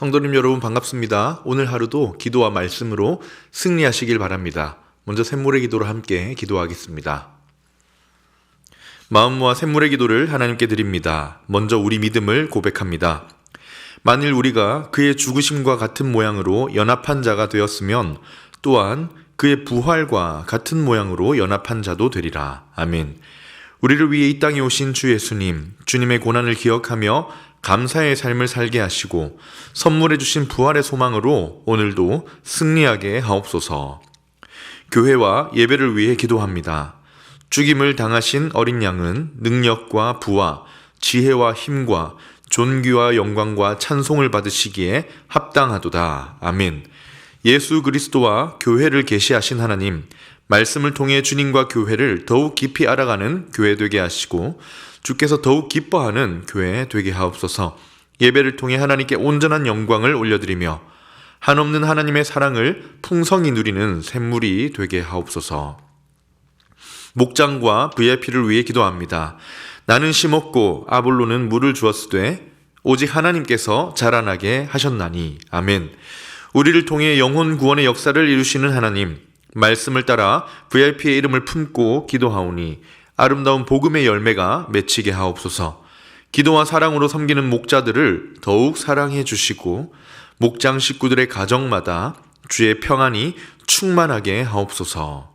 성도님 여러분 반갑습니다. 오늘 하루도 기도와 말씀으로 승리하시길 바랍니다. 먼저 샘물의 기도로 함께 기도하겠습니다. 마음 모아 샘물의 기도를 하나님께 드립니다. 먼저 우리 믿음을 고백합니다. 만일 우리가 그의 죽으심과 같은 모양으로 연합한 자가 되었으면 또한 그의 부활과 같은 모양으로 연합한 자도 되리라. 아멘. 우리를 위해 이 땅에 오신 주 예수님, 주님의 고난을 기억하며 감사의 삶을 살게 하시고 선물해 주신 부활의 소망으로 오늘도 승리하게 하옵소서. 교회와 예배를 위해 기도합니다. 죽임을 당하신 어린 양은 능력과 부와 지혜와 힘과 존귀와 영광과 찬송을 받으시기에 합당하도다. 아멘. 예수 그리스도와 교회를 계시하신 하나님, 말씀을 통해 주님과 교회를 더욱 깊이 알아가는 교회 되게 하시고 주께서 더욱 기뻐하는 교회 되게 하옵소서. 예배를 통해 하나님께 온전한 영광을 올려드리며 한없는 하나님의 사랑을 풍성히 누리는 샘물이 되게 하옵소서. 목장과 VIP를 위해 기도합니다. 나는 심었고 아볼로는 물을 주었으되 오직 하나님께서 자라나게 하셨나니 아멘. 우리를 통해 영혼 구원의 역사를 이루시는 하나님, 말씀을 따라 VIP의 이름을 품고 기도하오니 아름다운 복음의 열매가 맺히게 하옵소서. 기도와 사랑으로 섬기는 목자들을 더욱 사랑해 주시고 목장 식구들의 가정마다 주의 평안이 충만하게 하옵소서.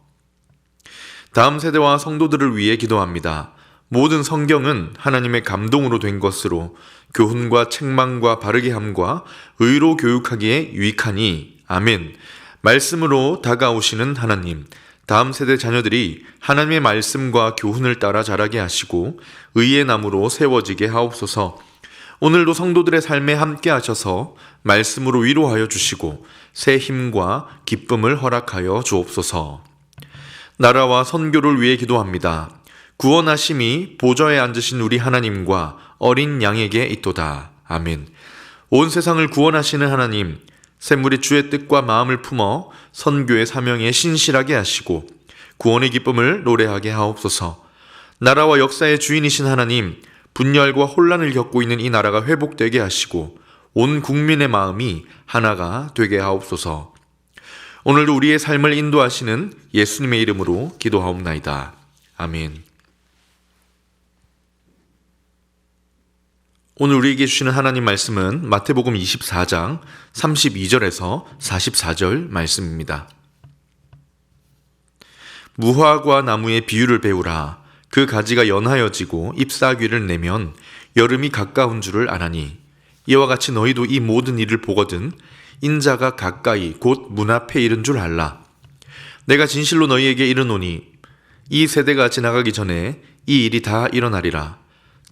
다음 세대와 성도들을 위해 기도합니다. 모든 성경은 하나님의 감동으로 된 것으로 교훈과 책망과 바르게 함과 의로 교육하기에 유익하니 아멘. 말씀으로 다가오시는 하나님, 다음 세대 자녀들이 하나님의 말씀과 교훈을 따라 자라게 하시고 의의 나무로 세워지게 하옵소서. 오늘도 성도들의 삶에 함께 하셔서 말씀으로 위로하여 주시고 새 힘과 기쁨을 허락하여 주옵소서. 나라와 선교를 위해 기도합니다. 구원하심이 보좌에 앉으신 우리 하나님과 어린 양에게 있도다. 아멘. 온 세상을 구원하시는 하나님, 샘물이 주의 뜻과 마음을 품어 선교의 사명에 신실하게 하시고 구원의 기쁨을 노래하게 하옵소서. 나라와 역사의 주인이신 하나님, 분열과 혼란을 겪고 있는 이 나라가 회복되게 하시고 온 국민의 마음이 하나가 되게 하옵소서. 오늘도 우리의 삶을 인도하시는 예수님의 이름으로 기도하옵나이다. 아멘. 오늘 우리에게 주시는 하나님 말씀은 마태복음 24장 32절에서 44절 말씀입니다. 무화과 나무의 비유를 배우라. 그 가지가 연하여지고 잎사귀를 내면 여름이 가까운 줄을 아나니 이와 같이 너희도 이 모든 일을 보거든 인자가 가까이 곧 문 앞에 이른 줄 알라. 내가 진실로 너희에게 이르노니 이 세대가 지나가기 전에 이 일이 다 일어나리라.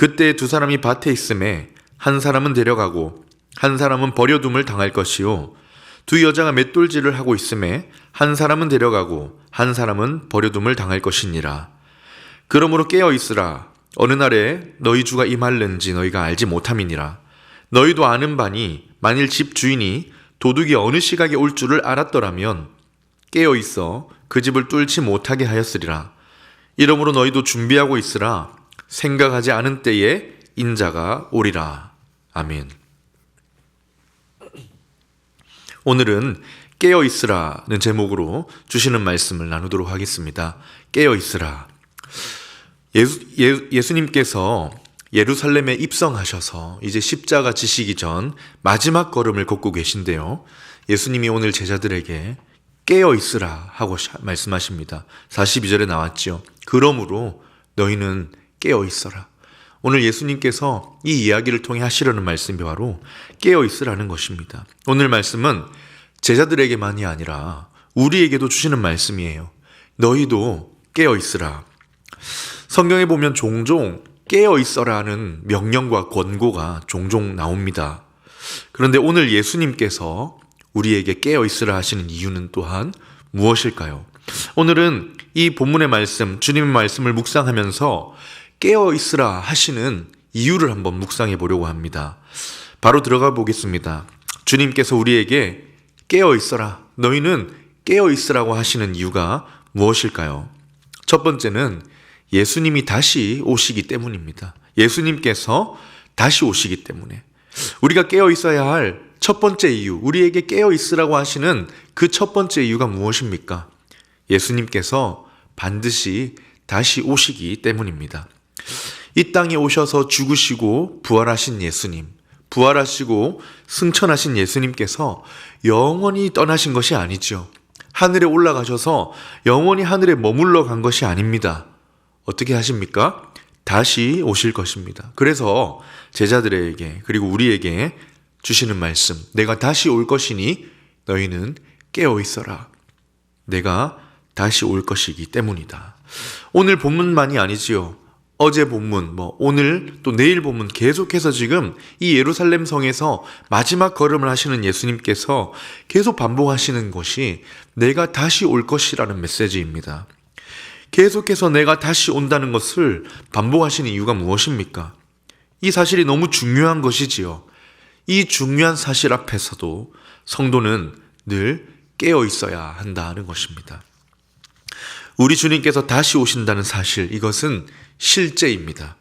그때 두 사람이 밭에 있음에 한 사람은 데려가고 한 사람은 버려둠을 당할 것이요 두 여자가 맷돌질을 하고 있음에 한 사람은 데려가고 한 사람은 버려둠을 당할 것이니라. 그러므로 깨어 있으라. 어느 날에 너희 주가 임할는지 너희가 알지 못함이니라. 너희도 아는 바니 만일 집 주인이 도둑이 어느 시각에 올 줄을 알았더라면 깨어 있어 그 집을 뚫지 못하게 하였으리라. 이러므로 너희도 준비하고 있으라. 생각하지 않은 때에 인자가 오리라. 아멘. 오늘은 깨어 있으라는 제목으로 주시는 말씀을 나누도록 하겠습니다. 깨어 있으라. 예수, 예, 예수 님께서 예루살렘에 입성하셔서 이제 십자가 지시기 전 마지막 걸음을 걷고 계신데요. 예수님이 오늘 제자들에게 깨어 있으라 하고 말씀하십니다. 42절에 나왔죠. 그러므로 너희는 깨어 있어라. 오늘 예수님께서 이 이야기를 통해 하시려는 말씀이 바로 깨어 있으라는 것입니다. 오늘 말씀은 제자들에게만이 아니라 우리에게도 주시는 말씀이에요. 너희도 깨어 있으라. 성경에 보면 종종 깨어 있어라는 명령과 권고가 종종 나옵니다. 그런데 오늘 예수님께서 우리에게 깨어 있으라 하시는 이유는 또한 무엇일까요? 오늘은 이 본문의 말씀, 주님의 말씀을 묵상하면서 깨어 있으라 하시는 이유를 한번 묵상해 보려고 합니다. 바로 들어가 보겠습니다. 주님께서 우리에게 깨어 있어라. 너희는 깨어 있으라고 하시는 이유가 무엇일까요? 첫 번째는 예수님이 다시 오시기 때문입니다. 예수님께서 다시 오시기 때문에 우리가 깨어 있어야 할 첫 번째 이유, 우리에게 깨어 있으라고 하시는 그 첫 번째 이유가 무엇입니까? 예수님께서 반드시 다시 오시기 때문입니다. 이 땅에 오셔서 죽으시고 부활하신 예수님, 부활하시고 승천하신 예수님께서 영원히 떠나신 것이 아니죠. 하늘에 올라가셔서 영원히 하늘에 머물러 간 것이 아닙니다. 어떻게 하십니까? 다시 오실 것입니다. 그래서 제자들에게 그리고 우리에게 주시는 말씀, 내가 다시 올 것이니 너희는 깨어 있어라. 내가 다시 올 것이기 때문이다. 오늘 본문만이 아니지요. 어제 본문, 뭐 오늘 또 내일 본문 계속해서 지금 이 예루살렘 성에서 마지막 걸음을 하시는 예수님께서 계속 반복하시는 것이 내가 다시 올 것이라는 메시지입니다. 계속해서 내가 다시 온다는 것을 반복하시는 이유가 무엇입니까? 이 사실이 너무 중요한 것이지요. 이 중요한 사실 앞에서도 성도는 늘 깨어 있어야 한다는 것입니다. 우리 주님께서 다시 오신다는 사실, 이것은 실제입니다.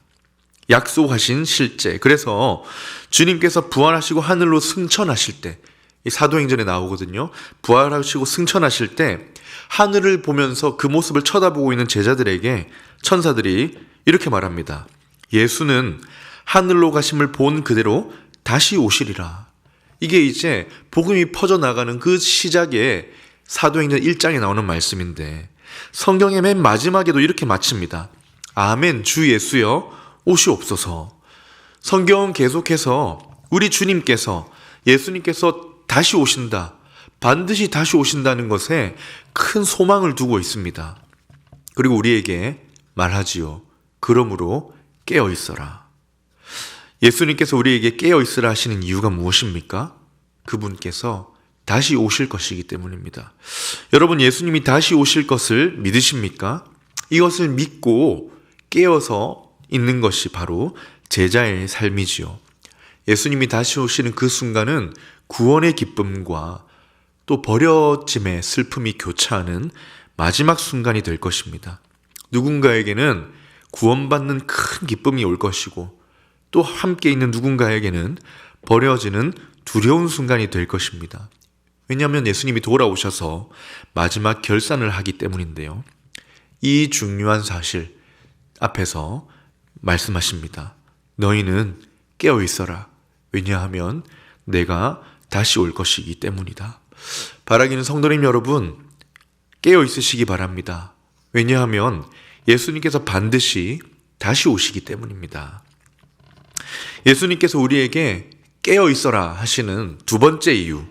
약속하신 실제. 그래서 주님께서 부활하시고 하늘로 승천하실 때, 이 사도행전에 나오거든요. 부활하시고 승천하실 때, 하늘을 보면서 그 모습을 쳐다보고 있는 제자들에게 천사들이 이렇게 말합니다. 예수는 하늘로 가심을 본 그대로 다시 오시리라. 이게 이제 복음이 퍼져나가는 그 시작에 사도행전 1장에 나오는 말씀인데 성경의 맨 마지막에도 이렇게 마칩니다. 아멘 주 예수여 오시옵소서. 성경은 계속해서 우리 주님께서 예수님께서 다시 오신다. 반드시 다시 오신다는 것에 큰 소망을 두고 있습니다. 그리고 우리에게 말하지요. 그러므로 깨어 있어라. 예수님께서 우리에게 깨어 있으라 하시는 이유가 무엇입니까? 그분께서 다시 오실 것이기 때문입니다. 여러분, 예수님이 다시 오실 것을 믿으십니까? 이것을 믿고 깨어서 있는 것이 바로 제자의 삶이지요. 예수님이 다시 오시는 그 순간은 구원의 기쁨과 또 버려짐의 슬픔이 교차하는 마지막 순간이 될 것입니다. 누군가에게는 구원받는 큰 기쁨이 올 것이고 또 함께 있는 누군가에게는 버려지는 두려운 순간이 될 것입니다. 왜냐하면 예수님이 돌아오셔서 마지막 결산을 하기 때문인데요. 이 중요한 사실 앞에서 말씀하십니다. 너희는 깨어 있어라. 왜냐하면 내가 다시 올 것이기 때문이다. 바라기는 성도님 여러분, 깨어 있으시기 바랍니다. 왜냐하면 예수님께서 반드시 다시 오시기 때문입니다. 예수님께서 우리에게 깨어 있어라 하시는 두 번째 이유,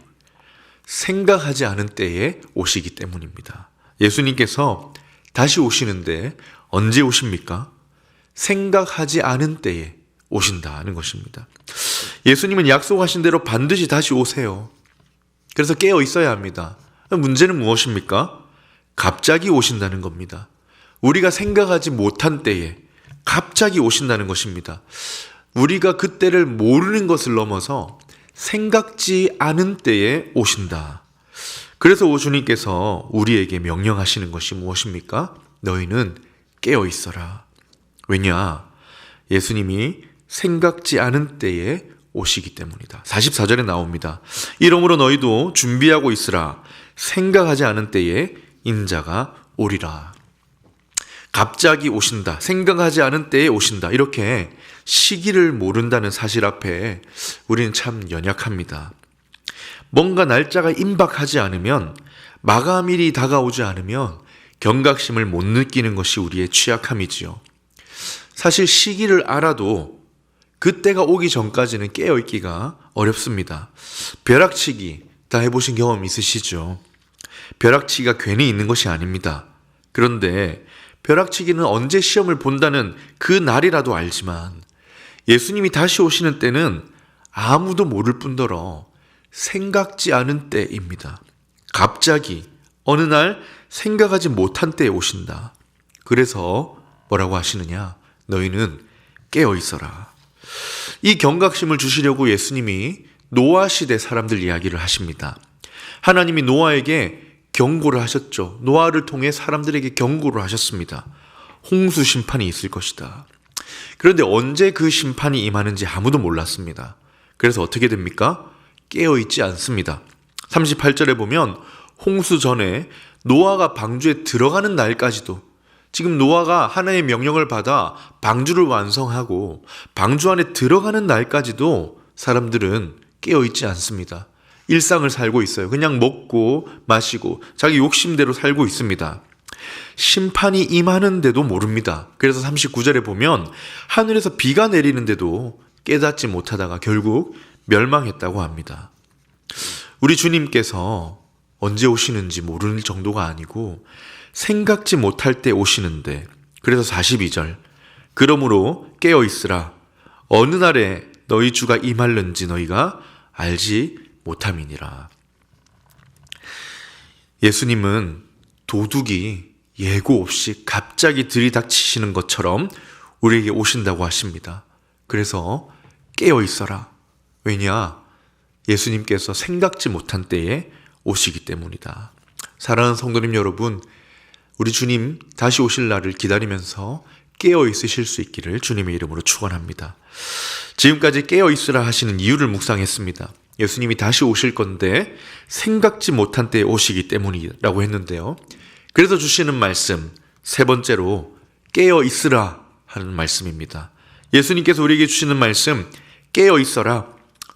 생각하지 않은 때에 오시기 때문입니다. 예수님께서 다시 오시는데 언제 오십니까? 생각하지 않은 때에 오신다는 것입니다. 예수님은 약속하신 대로 반드시 다시 오세요. 그래서 깨어 있어야 합니다. 문제는 무엇입니까? 갑자기 오신다는 겁니다. 우리가 생각하지 못한 때에 갑자기 오신다는 것입니다. 우리가 그때를 모르는 것을 넘어서 생각지 않은 때에 오신다. 그래서 오 주님께서 우리에게 명령하시는 것이 무엇입니까? 너희는 깨어 있어라. 왜냐? 예수님이 생각지 않은 때에 오시기 때문이다. 44절에 나옵니다. 이러므로 너희도 준비하고 있으라. 생각하지 않은 때에 인자가 오리라. 갑자기 오신다. 생각하지 않은 때에 오신다. 이렇게 시기를 모른다는 사실 앞에 우리는 참 연약합니다. 뭔가 날짜가 임박하지 않으면 마감일이 다가오지 않으면 경각심을 못 느끼는 것이 우리의 취약함이지요. 사실 시기를 알아도 그때가 오기 전까지는 깨어있기가 어렵습니다. 벼락치기 다 해보신 경험 있으시죠? 벼락치기가 괜히 있는 것이 아닙니다. 그런데 벼락치기는 언제 시험을 본다는 그 날이라도 알지만 예수님이 다시 오시는 때는 아무도 모를 뿐더러 생각지 않은 때입니다. 갑자기 어느 날 생각하지 못한 때에 오신다. 그래서 뭐라고 하시느냐? 너희는 깨어 있어라. 이 경각심을 주시려고 예수님이 노아 시대 사람들 이야기를 하십니다. 하나님이 노아에게 경고를 하셨죠. 노아를 통해 사람들에게 경고를 하셨습니다. 홍수 심판이 있을 것이다. 그런데 언제 그 심판이 임하는지 아무도 몰랐습니다. 그래서 어떻게 됩니까? 깨어 있지 않습니다. 38절에 보면 홍수 전에 노아가 방주에 들어가는 날까지도 지금 노아가 하나의 명령을 받아 방주를 완성하고 방주 안에 들어가는 날까지도 사람들은 깨어 있지 않습니다. 일상을 살고 있어요. 그냥 먹고 마시고 자기 욕심대로 살고 있습니다. 심판이 임하는데도 모릅니다. 그래서 39절에 보면 하늘에서 비가 내리는데도 깨닫지 못하다가 결국 멸망했다고 합니다. 우리 주님께서 언제 오시는지 모르는 정도가 아니고 생각지 못할 때 오시는데 그래서 42절 그러므로 깨어 있으라 어느 날에 너희 주가 임할는지 너희가 알지 못함이니라. 예수님은 도둑이 예고 없이 갑자기 들이닥치시는 것처럼 우리에게 오신다고 하십니다. 그래서 깨어 있어라. 왜냐? 예수님께서 생각지 못한 때에 오시기 때문이다. 사랑하는 성도님 여러분, 우리 주님 다시 오실 날을 기다리면서 깨어 있으실 수 있기를 주님의 이름으로 축원합니다. 지금까지 깨어 있으라 하시는 이유를 묵상했습니다. 예수님이 다시 오실 건데 생각지 못한 때에 오시기 때문이라고 했는데요. 그래서 주시는 말씀 세 번째로 깨어 있으라 하는 말씀입니다. 예수님께서 우리에게 주시는 말씀 깨어 있어라.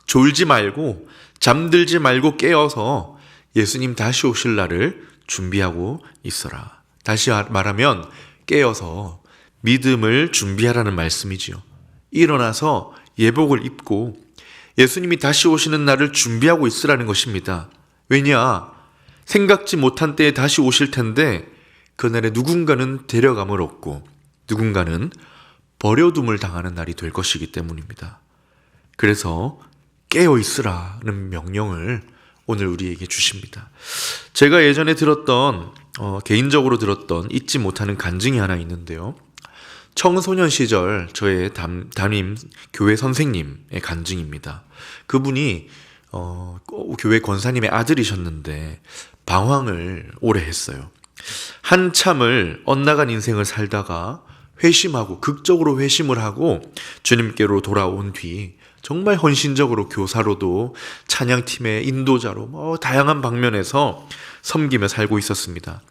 졸지 말고 잠들지 말고 깨어서 예수님 다시 오실 날을 준비하고 있어라. 다시 말하면 깨어서 믿음을 준비하라는 말씀이지요. 일어나서 예복을 입고 예수님이 다시 오시는 날을 준비하고 있으라는 것입니다. 왜냐? 생각지 못한 때에 다시 오실 텐데 그날에 누군가는 데려감을 얻고 누군가는 버려둠을 당하는 날이 될 것이기 때문입니다. 그래서 깨어 있으라는 명령을 오늘 우리에게 주십니다. 제가 예전에 들었던 어, 개인적으로 들었던 잊지 못하는 간증이 하나 있는데요. 청소년 시절 저의 담, 담임 교회 선생님의 간증입니다. 그분이 어, 교회 권사님의 아들이셨는데 방황을 오래 했어요. 한참을 엇나간 인생을 살다가 회심하고 극적으로 회심을 하고 주님께로 돌아온 뒤 정말 헌신적으로 교사로도 찬양팀의 인도자로 뭐 다양한 방면에서 섬기며 살고 있었습니다.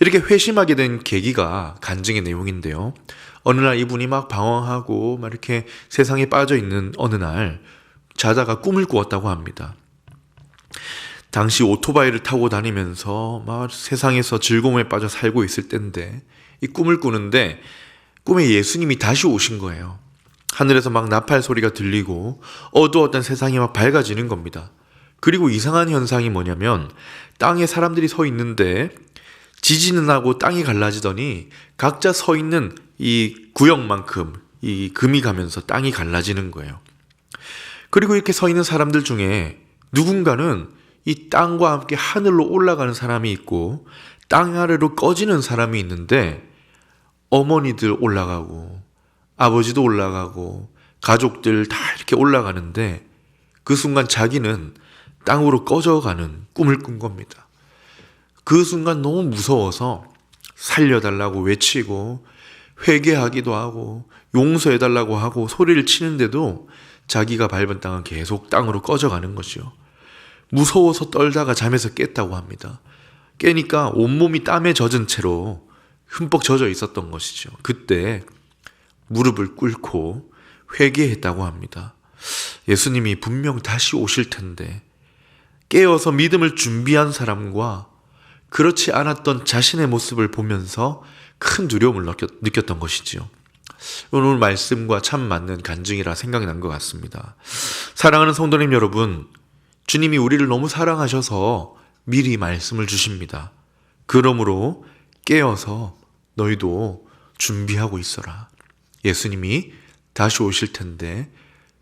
이렇게 회심하게 된 계기가 간증의 내용인데요. 어느 날 이분이 막 방황하고 막 이렇게 세상에 빠져 있는 어느 날 자다가 꿈을 꾸었다고 합니다. 당시 오토바이를 타고 다니면서 막 세상에서 즐거움에 빠져 살고 있을 때인데 이 꿈을 꾸는데 꿈에 예수님이 다시 오신 거예요. 하늘에서 막 나팔 소리가 들리고 어두웠던 세상이 막 밝아지는 겁니다. 그리고 이상한 현상이 뭐냐면 땅에 사람들이 서 있는데 지지는 하고 땅이 갈라지더니 각자 서 있는 이 구역만큼 이 금이 가면서 땅이 갈라지는 거예요. 그리고 이렇게 서 있는 사람들 중에 누군가는 이 땅과 함께 하늘로 올라가는 사람이 있고 땅 아래로 꺼지는 사람이 있는데 어머니들 올라가고 아버지도 올라가고 가족들 다 이렇게 올라가는데 그 순간 자기는 땅으로 꺼져가는 꿈을 꾼 겁니다. 그 순간 너무 무서워서 살려달라고 외치고 회개하기도 하고 용서해달라고 하고 소리를 치는데도 자기가 밟은 땅은 계속 땅으로 꺼져가는 것이요. 무서워서 떨다가 잠에서 깼다고 합니다. 깨니까 온몸이 땀에 젖은 채로 흠뻑 젖어 있었던 것이죠. 그때 무릎을 꿇고 회개했다고 합니다. 예수님이 분명 다시 오실 텐데 깨어서 믿음을 준비한 사람과 그렇지 않았던 자신의 모습을 보면서 큰 두려움을 느꼈 던 것이지요. 오늘 말씀과 참 맞는 간증이라 생각이 난 것 같습니다. 사랑하는 성도님 여러분, 주님이 우리를 너무 사랑하셔서 미리 말씀을 주십니다. 그러므로 깨어서 너희도 준비하고 있어라. 예수님이 다시 오실 텐데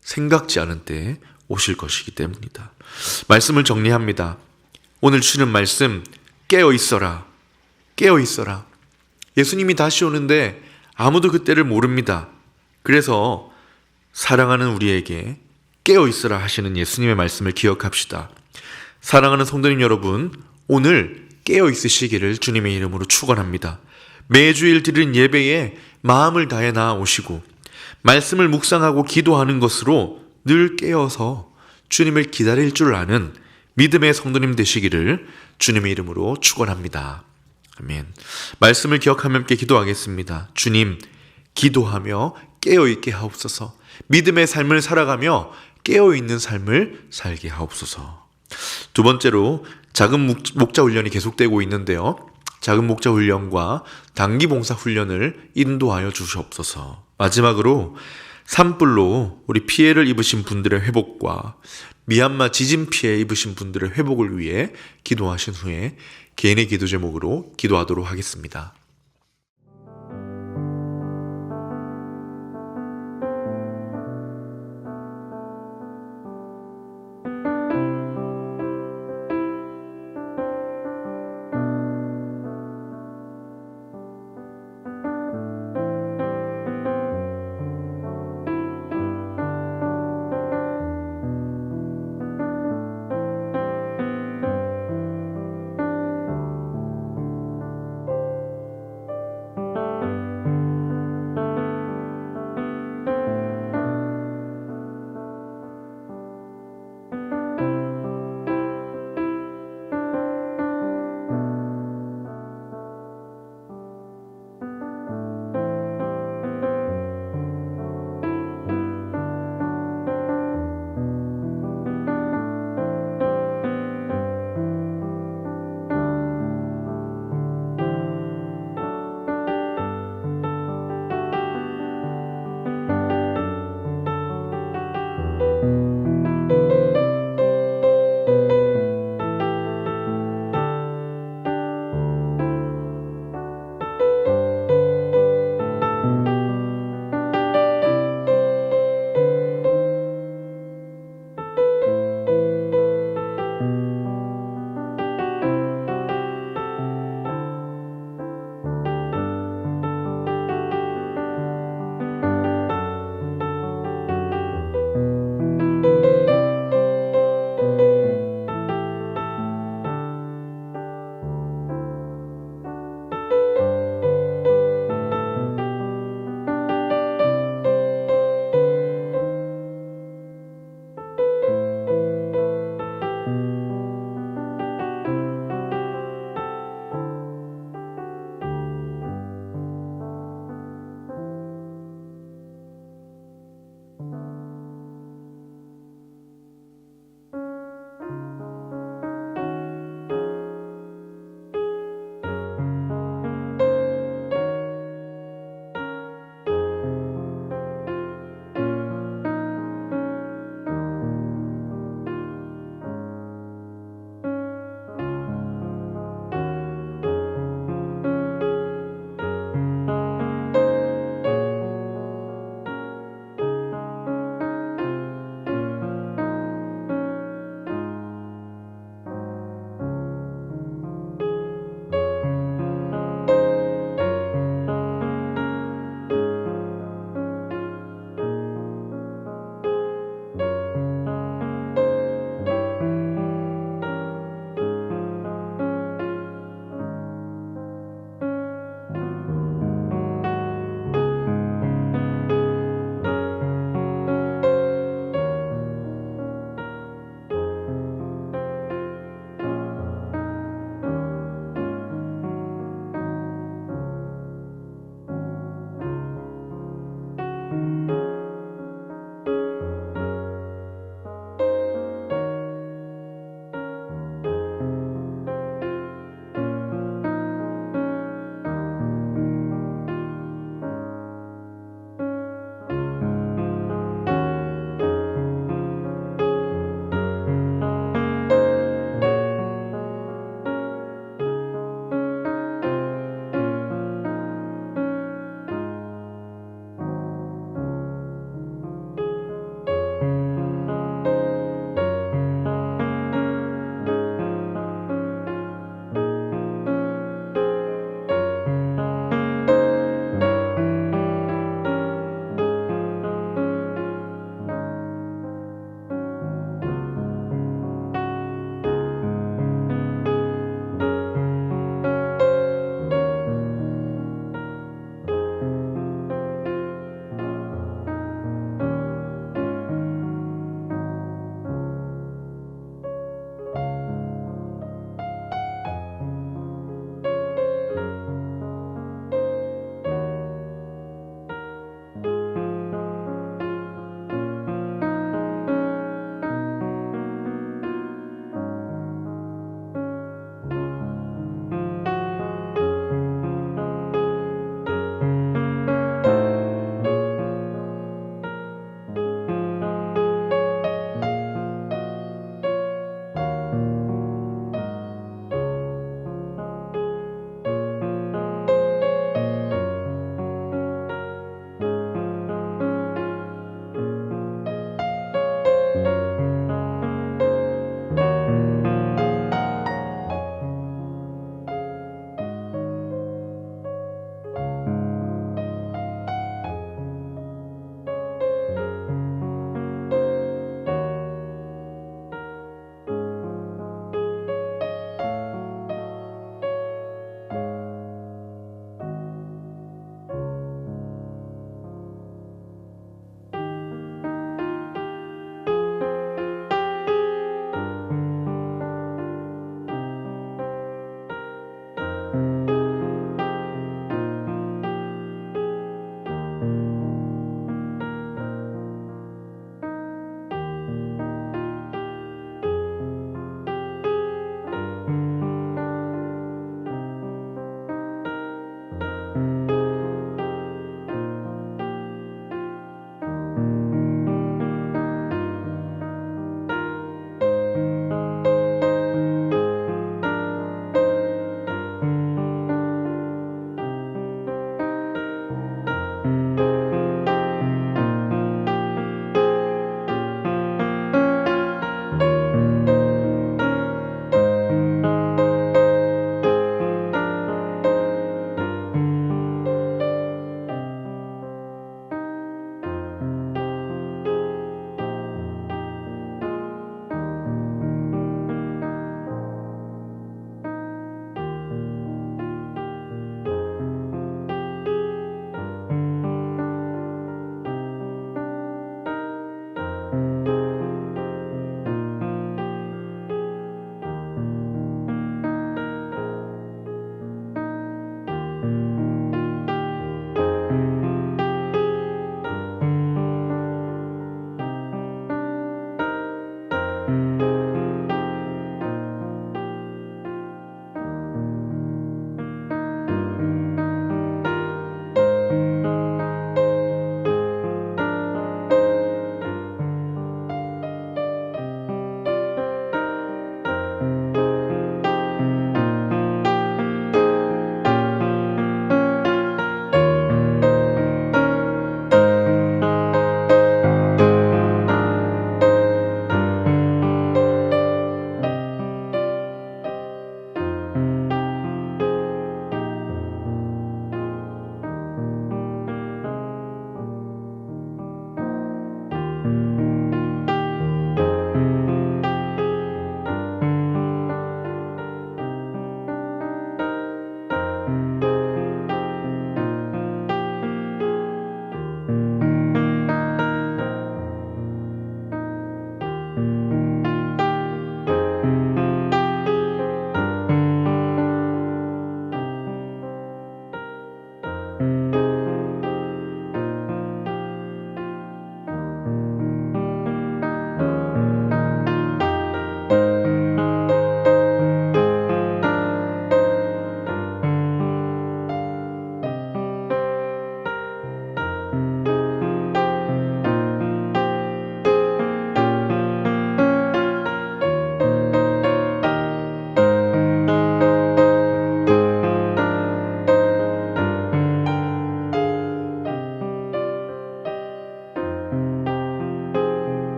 생각지 않은 때에 오실 것이기 때문이다. 말씀을 정리합니다. 오늘 주시는 말씀 깨어 있어라. 깨어 있어라. 예수님이 다시 오는데 아무도 그때를 모릅니다. 그래서 사랑하는 우리에게 깨어 있으라 하시는 예수님의 말씀을 기억합시다. 사랑하는 성도님 여러분, 오늘 깨어 있으시기를 주님의 이름으로 축원합니다. 매주일 드리는 예배에 마음을 다해 나아오시고 말씀을 묵상하고 기도하는 것으로 늘 깨어서 주님을 기다릴 줄 아는 믿음의 성도님 되시기를 주님의 이름으로 축원합니다. 아멘. 말씀을 기억하며 함께 기도하겠습니다. 주님, 기도하며 깨어 있게 하옵소서. 믿음의 삶을 살아가며 깨어 있는 삶을 살게 하옵소서. 두 번째로 작은 목- 목자 훈련이 계속되고 있는데요. 작은 목자 훈련과 단기 봉사 훈련을 인도하여 주시옵소서. 마지막으로 산불로 우리 피해를 입으신 분들의 회복과 미얀마 지진 피해 입으신 분들의 회복을 위해 기도하신 후에 개인의 기도 제목으로 기도하도록 하겠습니다.